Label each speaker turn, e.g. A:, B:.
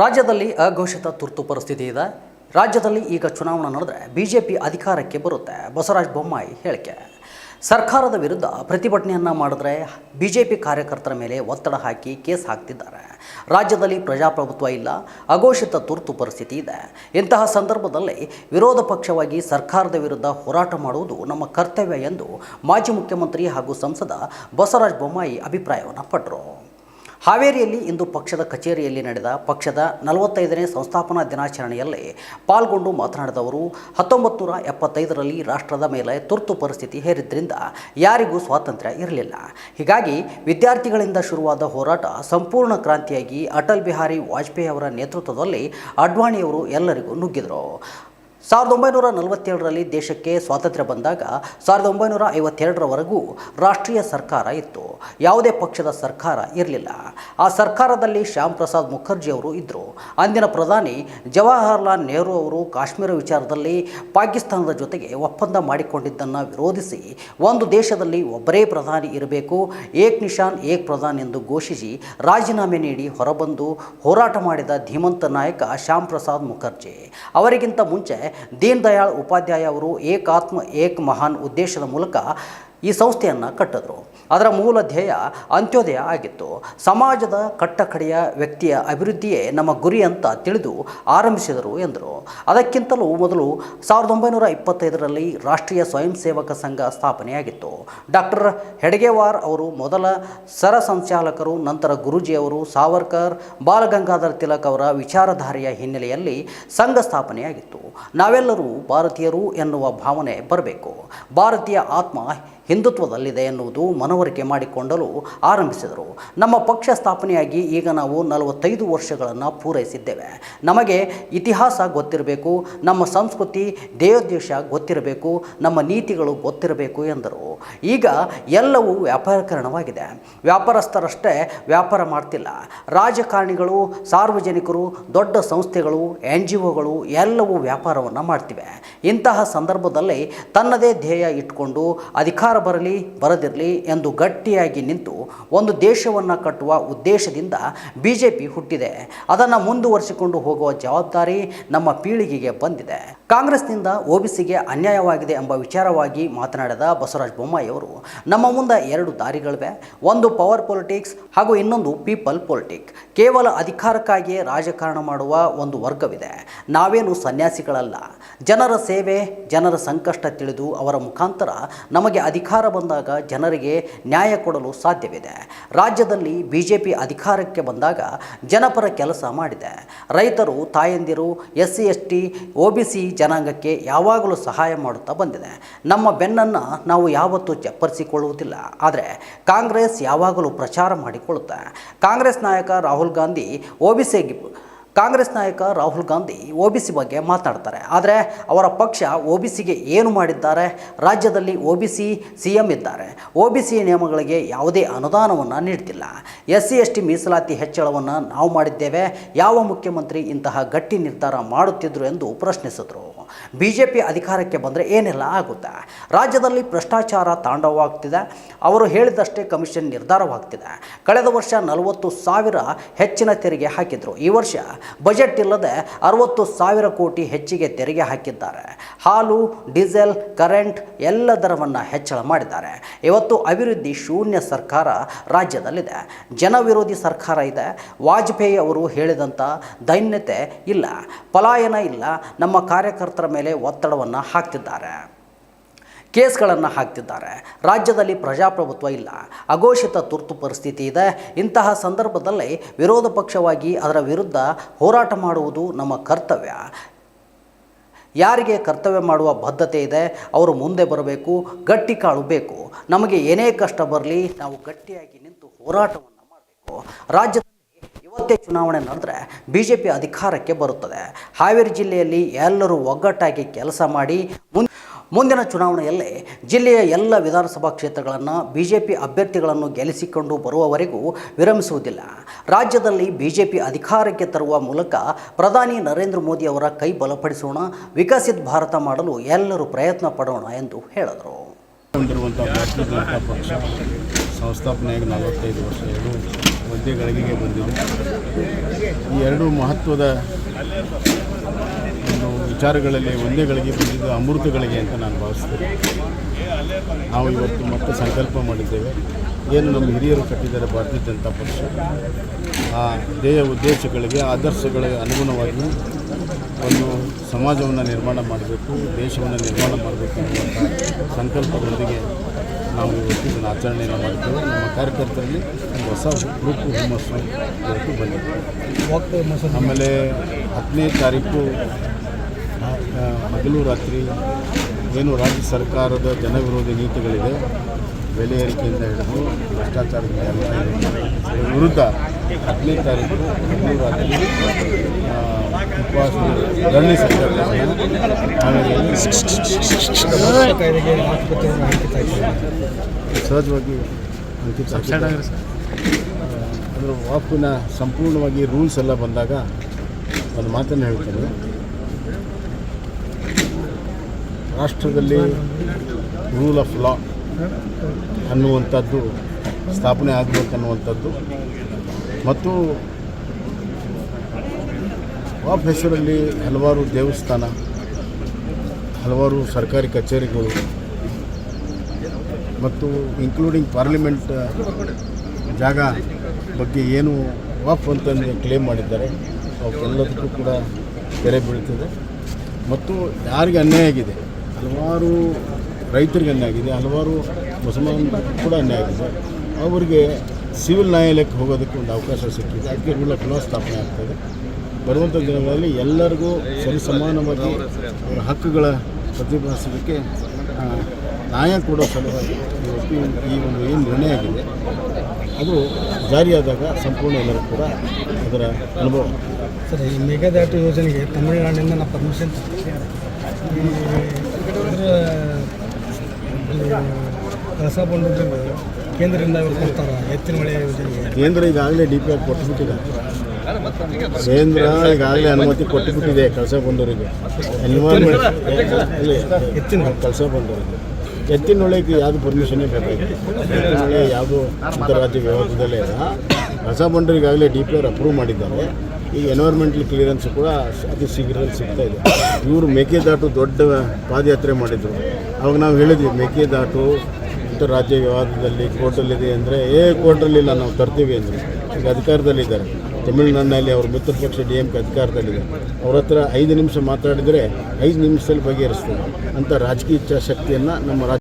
A: ರಾಜ್ಯದಲ್ಲಿ ಅಘೋಷಿತ ತುರ್ತು ಪರಿಸ್ಥಿತಿ ಇದೆ. ರಾಜ್ಯದಲ್ಲಿ ಈಗ ಚುನಾವಣೆ ನಡೆದ್ರೆ ಬಿಜೆಪಿ ಅಧಿಕಾರಕ್ಕೆ ಬರುತ್ತೆ. ಬಸವರಾಜ ಬೊಮ್ಮಾಯಿ ಹೇಳಿಕೆ. ಸರ್ಕಾರದ ವಿರುದ್ಧ ಪ್ರತಿಭಟನೆಯನ್ನು ಮಾಡಿದ್ರೆ ಬಿಜೆಪಿ ಕಾರ್ಯಕರ್ತರ ಮೇಲೆ ಒತ್ತಡ ಹಾಕಿ ಕೇಸ್ ಹಾಕ್ತಿದ್ದಾರೆ. ರಾಜ್ಯದಲ್ಲಿ ಪ್ರಜಾಪ್ರಭುತ್ವ ಇಲ್ಲ, ಅಘೋಷಿತ ತುರ್ತು ಪರಿಸ್ಥಿತಿ ಇದೆ. ಇಂತಹ ಸಂದರ್ಭದಲ್ಲಿ ವಿರೋಧ ಪಕ್ಷವಾಗಿ ಸರ್ಕಾರದ ವಿರುದ್ಧ ಹೋರಾಟ ಮಾಡುವುದು ನಮ್ಮ ಕರ್ತವ್ಯ ಎಂದು ಮಾಜಿ ಮುಖ್ಯಮಂತ್ರಿ ಹಾಗೂ ಸಂಸದ ಬಸವರಾಜ ಬೊಮ್ಮಾಯಿ ಅಭಿಪ್ರಾಯವನ್ನು ಪಟ್ಟರು ಹಾವೇರಿಯಲ್ಲಿ ಇಂದು ಪಕ್ಷದ ಕಚೇರಿಯಲ್ಲಿ ನಡೆದ ಪಕ್ಷದ ನಲವತ್ತೈದನೇ ಸಂಸ್ಥಾಪನಾ ದಿನಾಚರಣೆಯಲ್ಲಿ ಪಾಲ್ಗೊಂಡು ಮಾತನಾಡಿದ ಅವರು ಹತ್ತೊಂಬತ್ತು ನೂರ ಎಪ್ಪತ್ತೈದರಲ್ಲಿ ರಾಷ್ಟ್ರದ ಮೇಲೆ ತುರ್ತು ಪರಿಸ್ಥಿತಿ ಹೇರಿದ್ರಿಂದ ಯಾರಿಗೂ ಸ್ವಾತಂತ್ರ್ಯ ಇರಲಿಲ್ಲ. ಹೀಗಾಗಿ ವಿದ್ಯಾರ್ಥಿಗಳಿಂದ ಶುರುವಾದ ಹೋರಾಟ ಸಂಪೂರ್ಣ ಕ್ರಾಂತಿಯಾಗಿ ಅಟಲ್ ಬಿಹಾರಿ ವಾಜಪೇಯಿ ಅವರ ನೇತೃತ್ವದಲ್ಲಿ ಅಡ್ವಾಣಿಯವರು ಎಲ್ಲರಿಗೂ ನುಗ್ಗಿದರು. ಸಾವಿರದ ಒಂಬೈನೂರ ನಲವತ್ತೇಳರಲ್ಲಿ ದೇಶಕ್ಕೆ ಸ್ವಾತಂತ್ರ್ಯ ಬಂದಾಗ ಸಾವಿರದ ಒಂಬೈನೂರ ಐವತ್ತೆರಡರವರೆಗೂ ರಾಷ್ಟ್ರೀಯ ಸರ್ಕಾರ ಇತ್ತು. ಯಾವುದೇ ಪಕ್ಷದ ಸರ್ಕಾರ ಇರಲಿಲ್ಲ. ಆ ಸರ್ಕಾರದಲ್ಲಿ ಶ್ಯಾಮ್ ಪ್ರಸಾದ್ ಮುಖರ್ಜಿ ಅವರು ಇದ್ದರು ಅಂದಿನ ಪ್ರಧಾನಿ ಜವಾಹರ್ಲಾಲ್ ನೆಹರು ಅವರು ಕಾಶ್ಮೀರ ವಿಚಾರದಲ್ಲಿ ಪಾಕಿಸ್ತಾನದ ಜೊತೆಗೆ ಒಪ್ಪಂದ ಮಾಡಿಕೊಂಡಿದ್ದನ್ನು ವಿರೋಧಿಸಿ ಒಂದು ದೇಶದಲ್ಲಿ ಒಬ್ಬರೇ ಪ್ರಧಾನಿ ಇರಬೇಕು, ಏಕ್ ನಿಶಾನ್, ಏಕ್ ಪ್ರಧಾನ್ ಎಂದು ಘೋಷಿಸಿ ರಾಜೀನಾಮೆ ನೀಡಿ ಹೊರಬಂದು ಹೋರಾಟ ಮಾಡಿದ ಧೀಮಂತ ನಾಯಕ ಶ್ಯಾಮ್ ಪ್ರಸಾದ್ ಮುಖರ್ಜಿ. ಅವರಿಗಿಂತ ಮುಂಚೆ ದೀನ್ ದಯಾಳ್ ಉಪಾಧ್ಯಾಯ ಅವರು ಏಕಾತ್ಮ ಏಕ್ ಮಹಾನ್ ಉದ್ದೇಶದ ಮೂಲಕ ಈ ಸಂಸ್ಥೆಯನ್ನು ಕಟ್ಟಿದ್ರು. ಅದರ ಮೂಲ ಧ್ಯೇಯ ಅಂತ್ಯೋದಯ ಆಗಿತ್ತು. ಸಮಾಜದ ಕಟ್ಟಕಡೆಯ ವ್ಯಕ್ತಿಯ ಅಭಿವೃದ್ಧಿಯೇ ನಮ್ಮ ಗುರಿ ಅಂತ ತಿಳಿದು ಆರಂಭಿಸಿದರು ಎಂದರು. ಅದಕ್ಕಿಂತಲೂ ಮೊದಲು ಸಾವಿರದ ಒಂಬೈನೂರ ಇಪ್ಪತ್ತೈದರಲ್ಲಿ ರಾಷ್ಟ್ರೀಯ ಸ್ವಯಂ ಸೇವಕ ಸಂಘ ಸ್ಥಾಪನೆಯಾಗಿತ್ತು. ಡಾಕ್ಟರ್ ಹೆಡ್ಗೇವಾರ್ ಅವರು ಮೊದಲ ಸರ ಸಂಚಾಲಕರು, ನಂತರ ಗುರೂಜಿಯವರು ಸಾವರ್ಕರ್, ಬಾಲಗಂಗಾಧರ ತಿಲಕ್ ಅವರ ವಿಚಾರಧಾರೆಯ ಹಿನ್ನೆಲೆಯಲ್ಲಿ ಸಂಘ ಸ್ಥಾಪನೆಯಾಗಿತ್ತು. ನಾವೆಲ್ಲರೂ ಭಾರತೀಯರು ಎನ್ನುವ ಭಾವನೆ ಬರಬೇಕು. ಭಾರತೀಯ ಆತ್ಮ ಹಿಂದುತ್ವದಲ್ಲಿದೆ ಎನ್ನುವುದು ಮನವರಿಕೆ ಮಾಡಿಕೊಂಡಲು ಆರಂಭಿಸಿದರು. ನಮ್ಮ ಪಕ್ಷ ಸ್ಥಾಪನೆಯಾಗಿ ಈಗ ನಾವು ನಲವತ್ತೈದು ವರ್ಷಗಳನ್ನು ಪೂರೈಸಿದ್ದೇವೆ. ನಮಗೆ ಇತಿಹಾಸ ಗೊತ್ತಿರಬೇಕು, ನಮ್ಮ ಸಂಸ್ಕೃತಿ ದೇವೋದ್ದೇಶ ಗೊತ್ತಿರಬೇಕು, ನಮ್ಮ ನೀತಿಗಳು ಗೊತ್ತಿರಬೇಕು ಎಂದರು. ಈಗ ಎಲ್ಲವೂ ವ್ಯಾಪಾರೀಕರಣವಾಗಿದೆ. ವ್ಯಾಪಾರಸ್ಥರಷ್ಟೇ ವ್ಯಾಪಾರ ಮಾಡ್ತಿಲ್ಲ. ರಾಜಕಾರಣಿಗಳು, ಸಾರ್ವಜನಿಕರು, ದೊಡ್ಡ ಸಂಸ್ಥೆಗಳು ಎನ್ ಜಿ ಒಗಳು ಎಲ್ಲವೂ ವ್ಯಾಪಾರವನ್ನು ಮಾಡ್ತಿವೆ. ಇಂತಹ ಸಂದರ್ಭದಲ್ಲಿ ತನ್ನದೇ ಧ್ಯೇಯ ಇಟ್ಕೊಂಡು ಅಧಿಕಾರ ಬರಲಿ, ಬರದಿರಲಿ ಎಂದು ಗಟ್ಟಿಯಾಗಿ ನಿಂತು ಒಂದು ದೇಶವನ್ನು ಕಟ್ಟುವ ಉದ್ದೇಶದಿಂದ ಬಿ ಜೆ ಪಿ ಹುಟ್ಟಿದೆ. ಅದನ್ನು ಮುಂದುವರಿಸಿಕೊಂಡು ಹೋಗುವ ಜವಾಬ್ದಾರಿ ನಮ್ಮ ಪೀಳಿಗೆಗೆ ಬಂದಿದೆ. ಕಾಂಗ್ರೆಸ್ನಿಂದ ಒಬಿಸಿಗೆ ಅನ್ಯಾಯವಾಗಿದೆ ಎಂಬ ವಿಚಾರವಾಗಿ ಮಾತನಾಡಿದ ಬಸವರಾಜ ಬೊಮ್ಮಾಯಿಯವರು ನಮ್ಮ ಮುಂದೆ ಎರಡು ದಾರಿಗಳಿವೆ. ಒಂದು ಪವರ್ ಪೊಲಿಟಿಕ್ಸ್ ಹಾಗೂ ಇನ್ನೊಂದು ಪೀಪಲ್ ಪೊಲಿಟಿಕ್. ಕೇವಲ ಅಧಿಕಾರಕ್ಕಾಗಿಯೇ ರಾಜಕಾರಣ ಮಾಡುವ ಒಂದು ವರ್ಗವಿದೆ. ನಾವೇನು ಸನ್ಯಾಸಿಗಳಲ್ಲ. ಜನರ ಸೇವೆ, ಜನರ ಸಂಕಷ್ಟ ತಿಳಿದು ಅವರ ಮುಖಾಂತರ ನಮಗೆ ಅಧಿಕಾರ ಬಂದಾಗ ಜನರಿಗೆ ನ್ಯಾಯ ಕೊಡಲು ಸಾಧ್ಯವಿದೆ. ರಾಜ್ಯದಲ್ಲಿ ಬಿ ಜೆ ಪಿ ಅಧಿಕಾರಕ್ಕೆ ಬಂದಾಗ ಜನಪರ ಕೆಲಸ ಮಾಡಿದೆ. ರೈತರು, ತಾಯಂದಿರು S C S T O B C ಜನಾಂಗಕ್ಕೆ ಯಾವಾಗಲೂ ಸಹಾಯ ಮಾಡುತ್ತಾ ಬಂದಿದೆ. ನಮ್ಮ ಬೆನ್ನನ್ನು ನಾವು ಯಾವತ್ತೂ ಚಪ್ಪರಿಸಿಕೊಳ್ಳುವುದಿಲ್ಲ. ಆದರೆ ಕಾಂಗ್ರೆಸ್ ಯಾವಾಗಲೂ ಪ್ರಚಾರ ಮಾಡಿಕೊಳ್ಳುತ್ತೆ. ಕಾಂಗ್ರೆಸ್ ನಾಯಕ Rahul Gandhi O B C Congress ನಾಯಕ Rahul Gandhi O B C ಬಗ್ಗೆ ಮಾತನಾಡ್ತಾರೆ ಆದರೆ ಅವರ ಪಕ್ಷ ಒ ಬಿ ಸಿಗೆ ಏನು ಮಾಡಿದ್ದಾರೆ? ರಾಜ್ಯದಲ್ಲಿ O B C C M ಇದ್ದಾರೆ. ಒ ಬಿ ಸಿ ನಿಯಮಗಳಿಗೆ ಯಾವುದೇ ಅನುದಾನವನ್ನು ನೀಡ್ತಿಲ್ಲ. ಎಸ್ ಸಿ, ಎಸ್ ಟಿ ಮೀಸಲಾತಿ ಹೆಚ್ಚಳವನ್ನು ನಾವು ಮಾಡಿದ್ದೇವೆ. ಯಾವ ಮುಖ್ಯಮಂತ್ರಿ ಇಂತಹ ಗಟ್ಟಿ ನಿರ್ಧಾರ ಮಾಡುತ್ತಿದ್ದರು ಎಂದು ಪ್ರಶ್ನಿಸಿದರು. ಬಿ ಜೆ ಪಿ ಅಧಿಕಾರಕ್ಕೆ ಬಂದರೆ ಏನೆಲ್ಲ ಆಗುತ್ತೆ? ರಾಜ್ಯದಲ್ಲಿ ಭ್ರಷ್ಟಾಚಾರ ತಾಂಡವವಾಗ್ತಿದೆ. ಅವರು ಹೇಳಿದಷ್ಟೇ ಕಮಿಷನ್ ನಿರ್ಧಾರವಾಗ್ತಿದೆ. ಕಳೆದ ವರ್ಷ ನಲವತ್ತು ಸಾವಿರ ಹೆಚ್ಚಿನ ತೆರಿಗೆ ಹಾಕಿದರು. ಈ ವರ್ಷ ಬಜೆಟ್ ಇಲ್ಲದೆ ಅರವತ್ತು ಸಾವಿರ ಕೋಟಿ ಹೆಚ್ಚಿಗೆ ತೆರಿಗೆ ಹಾಕಿದ್ದಾರೆ. ಹಾಲು, ಡೀಸೆಲ್, ಕರೆಂಟ್ ಎಲ್ಲ ದರವನ್ನು ಹೆಚ್ಚಳ ಮಾಡಿದ್ದಾರೆ. ಇವತ್ತು ಅಭಿವೃದ್ಧಿ ಶೂನ್ಯ ಸರ್ಕಾರ ರಾಜ್ಯದಲ್ಲಿದೆ. ಜನವಿರೋಧಿ ಸರ್ಕಾರ ಇದೆ. ವಾಜಪೇಯಿ ಅವರು ಹೇಳಿದಂಥ ದೈನ್ಯತೆ ಇಲ್ಲ, ಪಲಾಯನ ಇಲ್ಲ. ನಮ್ಮ ಕಾರ್ಯಕರ್ತರ ಮೇಲೆ ಒತ್ತಡವನ್ನು ಹಾಕ್ತಿದ್ದಾರೆ. ಕೇಸ್ಗಳನ್ನು ಹಾಕ್ತಿದ್ದಾರೆ. ರಾಜ್ಯದಲ್ಲಿ ಪ್ರಜಾಪ್ರಭುತ್ವ ಇಲ್ಲ. ಅಘೋಷಿತ ತುರ್ತು ಪರಿಸ್ಥಿತಿ ಇದೆ. ಇಂತಹ ಸಂದರ್ಭದಲ್ಲಿ ವಿರೋಧ ಪಕ್ಷವಾಗಿ ಅದರ ವಿರುದ್ಧ ಹೋರಾಟ ಮಾಡುವುದು ನಮ್ಮ ಕರ್ತವ್ಯ. ಯಾರಿಗೆ ಕರ್ತವ್ಯ ಮಾಡುವ ಬದ್ಧತೆ ಇದೆ, ಅವರು ಮುಂದೆ ಬರಬೇಕು, ಗಟ್ಟಿ ಕಾಳು ಬೇಕು. ನಮಗೆ ಏನೇ ಕಷ್ಟ ಬರಲಿ, ನಾವು ಗಟ್ಟಿಯಾಗಿ ನಿಂತು ಹೋರಾಟವನ್ನು ಮಾಡಬೇಕು. ರಾಜ್ಯದಲ್ಲಿ ಇವತ್ತೇ ಚುನಾವಣೆ ನಡೆದ್ರೆ ಬಿ ಜೆ ಪಿ ಅಧಿಕಾರಕ್ಕೆ ಬರುತ್ತದೆ. ಹಾವೇರಿ ಜಿಲ್ಲೆಯಲ್ಲಿ ಎಲ್ಲರೂ ಒಗ್ಗಟ್ಟಾಗಿ ಕೆಲಸ ಮಾಡಿ, ಮುನ್ ಮುಂದಿನ ಚುನಾವಣೆಯಲ್ಲಿ ಜಿಲ್ಲೆಯ ಎಲ್ಲ ವಿಧಾನಸಭಾ ಕ್ಷೇತ್ರಗಳನ್ನು ಬಿ ಜೆ ಪಿ ಅಭ್ಯರ್ಥಿಗಳನ್ನು ಗೆಲ್ಲಿಸಿಕೊಂಡು ಬರುವವರೆಗೂ ವಿರಮಿಸುವುದಿಲ್ಲ. ರಾಜ್ಯದಲ್ಲಿ ಬಿ ಜೆ ಪಿ ಅಧಿಕಾರಕ್ಕೆ ತರುವ ಮೂಲಕ ಪ್ರಧಾನಿ ನರೇಂದ್ರ ಮೋದಿ ಅವರ ಕೈ ಬಲಪಡಿಸೋಣ, ವಿಕಸಿತ ಭಾರತ ಮಾಡಲು ಎಲ್ಲರೂ ಪ್ರಯತ್ನ ಪಡೋಣ ಎಂದು ಹೇಳಿದರು.
B: ಬಂದಿದೆ. ಈ ಎರಡು ಮಹತ್ವದ ವಿಚಾರಗಳಲ್ಲಿ ಒಂದೇಗಳಿಗೆ ಬಂದಿದ್ದು ಅಮೃತಗಳಿಗೆ ಅಂತ ನಾನು ಭಾವಿಸ್ತೇನೆ. ನಾವು ಇವತ್ತು ಮತ್ತೆ ಸಂಕಲ್ಪ ಮಾಡಿದ್ದೇವೆ. ಏನು ನಮ್ಮ ಹಿರಿಯರು ಕಟ್ಟಿದ್ದಾರೆ ಭಾರತೀಯ ಜನತಾ ಪಕ್ಷ ಆ ಧ್ಯೇಯ ಉದ್ದೇಶಗಳಿಗೆ ಆದರ್ಶಗಳಿಗೆ ಅನುಗುಣವಾಗಿ ಒಂದು ಸಮಾಜವನ್ನು ನಿರ್ಮಾಣ ಮಾಡಬೇಕು ದೇಶವನ್ನು ನಿರ್ಮಾಣ ಮಾಡಬೇಕು ಅನ್ನುವಂಥ ಸಂಕಲ್ಪದೊಂದಿಗೆ ನಾವು ಇವತ್ತು ಇದನ್ನು ಆಚರಣೆಯನ್ನು ಮಾಡ್ತೇವೆ ನಮ್ಮ ಕಾರ್ಯಕರ್ತರಲ್ಲಿ ಒಂದು ಹೊಸ ಗ್ರೂಪ್ ಹುಮ್ಮಸ್ಸು ಇವತ್ತು ಬಂದಿದೆ. ಆಮೇಲೆ ಹತ್ತನೇ ತಾರೀಕು ಹಗಲು ರಾತ್ರಿ ಏನು ರಾಜ್ಯ ಸರ್ಕಾರದ ಜನವಿರೋಧಿ ನೀತಿಗಳಿದೆ, ಬೆಲೆ ಏರಿಕೆಯಿಂದ ಹಿಡಿದು ಇದರ ವಿರುದ್ಧ ಹದಿನೈದು ತಾರೀಕು ಹಗಲು ರಾತ್ರಿ ಉಪವಾಸ ಧರಣಿ. ಸಹಜವಾಗಿ. ಅದರ ವಾಪಿನ ಸಂಪೂರ್ಣವಾಗಿ ರೂಲ್ಸ್ ಎಲ್ಲ ಬಂದಾಗ ಒಂದು ಮಾತನ್ನು ಹೇಳ್ತೇನೆ ರಾಷ್ಟ್ರದಲ್ಲಿ ರೂಲ್ ಆಫ್ ಲಾ ಅನ್ನುವಂಥದ್ದು, ಸ್ಥಾಪನೆ ಆಗಬೇಕನ್ನುವಂಥದ್ದು ಮತ್ತು ವಾಪ್ ಹೆಸರಲ್ಲಿ ಹಲವಾರು ದೇವಸ್ಥಾನ, ಹಲವಾರು ಸರ್ಕಾರಿ ಕಚೇರಿಗಳು ಮತ್ತು ಇನ್ಕ್ಲೂಡಿಂಗ್ ಪಾರ್ಲಿಮೆಂಟ್ ಜಾಗ ಬಗ್ಗೆ ಏನು ವಾಫ್ ಅಂತಂದು ಕ್ಲೇಮ್ ಮಾಡಿದ್ದಾರೆ. ಅವಕ್ಕೆಲ್ಲದಕ್ಕೂ ಕೂಡ ತೆರೆ ಬೀಳ್ತದೆ. ಮತ್ತು ಯಾರಿಗೆ ಅನ್ಯಾಯ ಆಗಿದೆ? ಹಲವಾರು ರೈತರಿಗೆ ಅನ್ಯಾಯ ಆಗಿದೆ, ಹಲವಾರು ಮುಸಲ್ಮಾನ ಕೂಡ ಅನ್ಯಾಯ ಆಗಿದೆ. ಅವರಿಗೆ ಸಿವಿಲ್ ನ್ಯಾಯಾಲಯಕ್ಕೆ ಹೋಗೋದಕ್ಕೆ ಒಂದು ಅವಕಾಶ ಸಿಕ್ಕಿದೆ. ಅದಕ್ಕೆ ರೂಲ್ ಆಫ್ ಲಾ ಸ್ಥಾಪನೆ ಆಗ್ತದೆ. ಬರುವಂಥ ದಿನಗಳಲ್ಲಿ ಎಲ್ಲರಿಗೂ ಸರಿಸಮಾನವಾಗಿ ಅವರ ಹಕ್ಕುಗಳ ಪ್ರತಿಭಾಸೋದಕ್ಕೆ ನ್ಯಾಯ ಕೊಡೋ ಸಲುವಾಗಿ ಈ ಒಂದು ಏನು ನಿರ್ಣಯ ಆಗಿದೆ, ಅದು ಜಾರಿಯಾದಾಗ ಸಂಪೂರ್ಣ ಎಲ್ಲರೂ ಕೂಡ ಅದರ ಅನುಭವ.
C: ಸರ್, ಈ ಮೇಘದಾಟು ಯೋಜನೆಗೆ ತಮಿಳುನಾಡಿನಿಂದ ನಾವು ಪರ್ಮಿಷನ್ ಕೇಂದ್ರದಿಂದ ಎತ್ತಿನ ಮಳೆ
B: ಕೇಂದ್ರ ಈಗಾಗಲೇ ಡಿ ಪಿ ಆರ್ ಕೊಟ್ಟುಬಿಟ್ಟಿದೆ. ಕೇಂದ್ರ ಈಗಾಗಲೇ ಅನುಮತಿ ಕೊಟ್ಟುಬಿಟ್ಟಿದೆ ಕಳಸ ಬಂದವರಿಗೆ ಎನ್ವೈರ್ಮೆಂಟ್
C: ಎತ್ತಿನ
B: ಕಳಸ ಬಂದವರಿಗೆ ಎತ್ತಿನೊಳಗೆ ಯಾವುದು ಪರ್ಮಿಷನ್ನೇ ಬೇಕಾಗಿದೆ ಎತ್ತಿನೊಳೆ ಯಾವುದು ಅಂತಾರಾಜ್ಯ ವ್ಯವಹಾರದಲ್ಲೇ ಇಲ್ಲ. ಕಳಸ ಬಂಡೂರು ಈಗಾಗಲೇ ಡಿ ಪಿ ಆರ್ ಅಪ್ರೂವ್ ಮಾಡಿದ್ದಾರೆ. ಈ ಎನ್ವೈರ್ಮೆಂಟಲ್ ಕ್ಲಿಯರೆನ್ಸ್ ಕೂಡ ಅತಿ ಶೀಘ್ರದಲ್ಲಿ ಸಿಗ್ತಾ ಇದೆ. ಇವರು ಮೇಕೆದಾಟು ದೊಡ್ಡ ಪಾದಯಾತ್ರೆ ಮಾಡಿದರು. ಅವಾಗ ನಾವು ಹೇಳಿದ್ವಿ, ಮೇಕೆದಾಟು ರಾಜ್ಯ ವಿವಾದದಲ್ಲಿ ಕೋರ್ಟಲ್ಲಿದೆ ಅಂದರೆ, ಏ ಕೋರ್ಟಲ್ಲಿಲ್ಲ ನಾವು ತರ್ತೀವಿ ಅಂದರೆ. ಈಗ ಅಧಿಕಾರದಲ್ಲಿದ್ದಾರೆ. ತಮಿಳುನಾಡಿನಲ್ಲಿ ಅವರು ಮಿತ್ರ ಪಕ್ಷ ಡಿ ಎಂ ಕೆ ಅಧಿಕಾರದಲ್ಲಿದೆ. ಅವ್ರ ಹತ್ರ ಐದು ನಿಮಿಷ ಮಾತಾಡಿದರೆ ಐದು ನಿಮಿಷದಲ್ಲಿ ಬಗೆಹರಿಸ್ತಾರೆ ಅಂಥ ರಾಜಕೀಯ ಇಚ್ಛಾಶಕ್ತಿಯನ್ನು ನಮ್ಮ